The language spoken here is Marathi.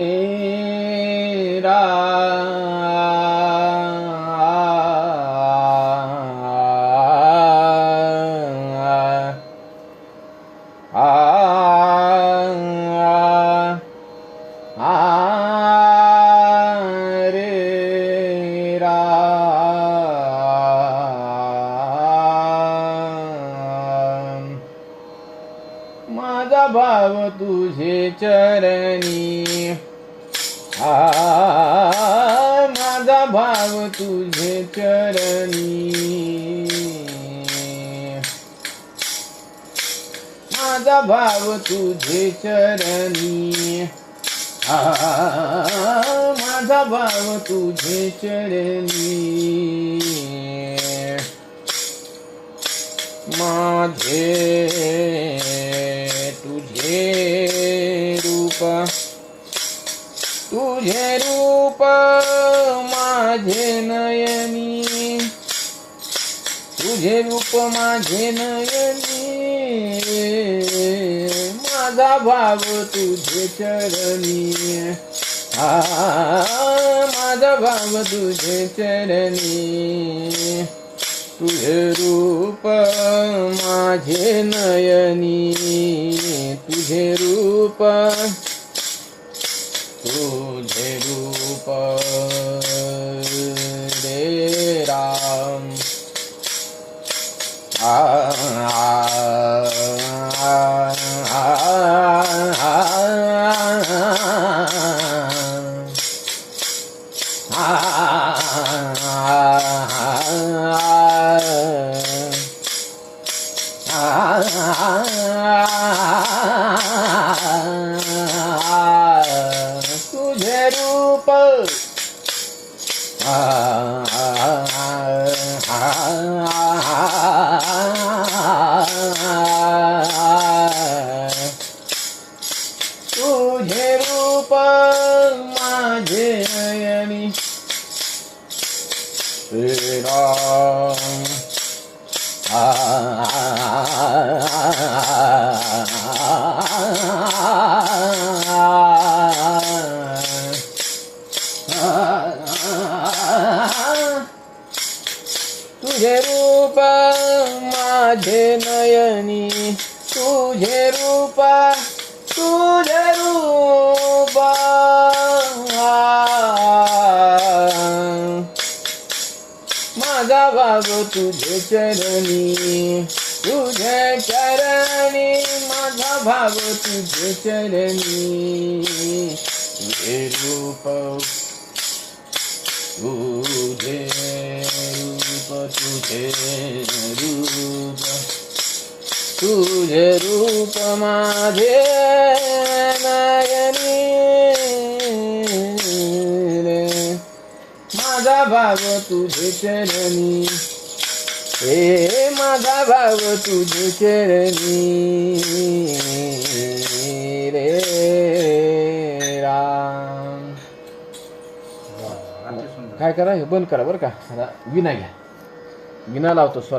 रा आ रे माझा भाव तुझे चरणी आ माझा भाव तुझे चरणी. माझा भाव तुझे चरणी. माझा भाव तुझे चरणी. माझे तुझे रूप माझे नयनी. तुझे रूप माझे नयनी. माझा भाव तुझे चरणी. हा माझा भाव तुझे चरणी. तुझे रूप माझे नयनी. तुझे रूप तुझे रूप रे राम आ तुझे रूप माझे नयनी राम रूप माझे नयनी तुझे रूप तुझे रूप. माझा भाग तुझे चरणी तुझे चरणी. माझा भाग तुझे चरणी. रूप तुझे तुझे रूप तुझे रूप माझे नयनी रे माझा भाव तुझे चरणी हे माझा भाव तुझे चरणी रे राम. काय करा हे बंद करा बरं का. आता विना घ्या. विना लावतो स्वर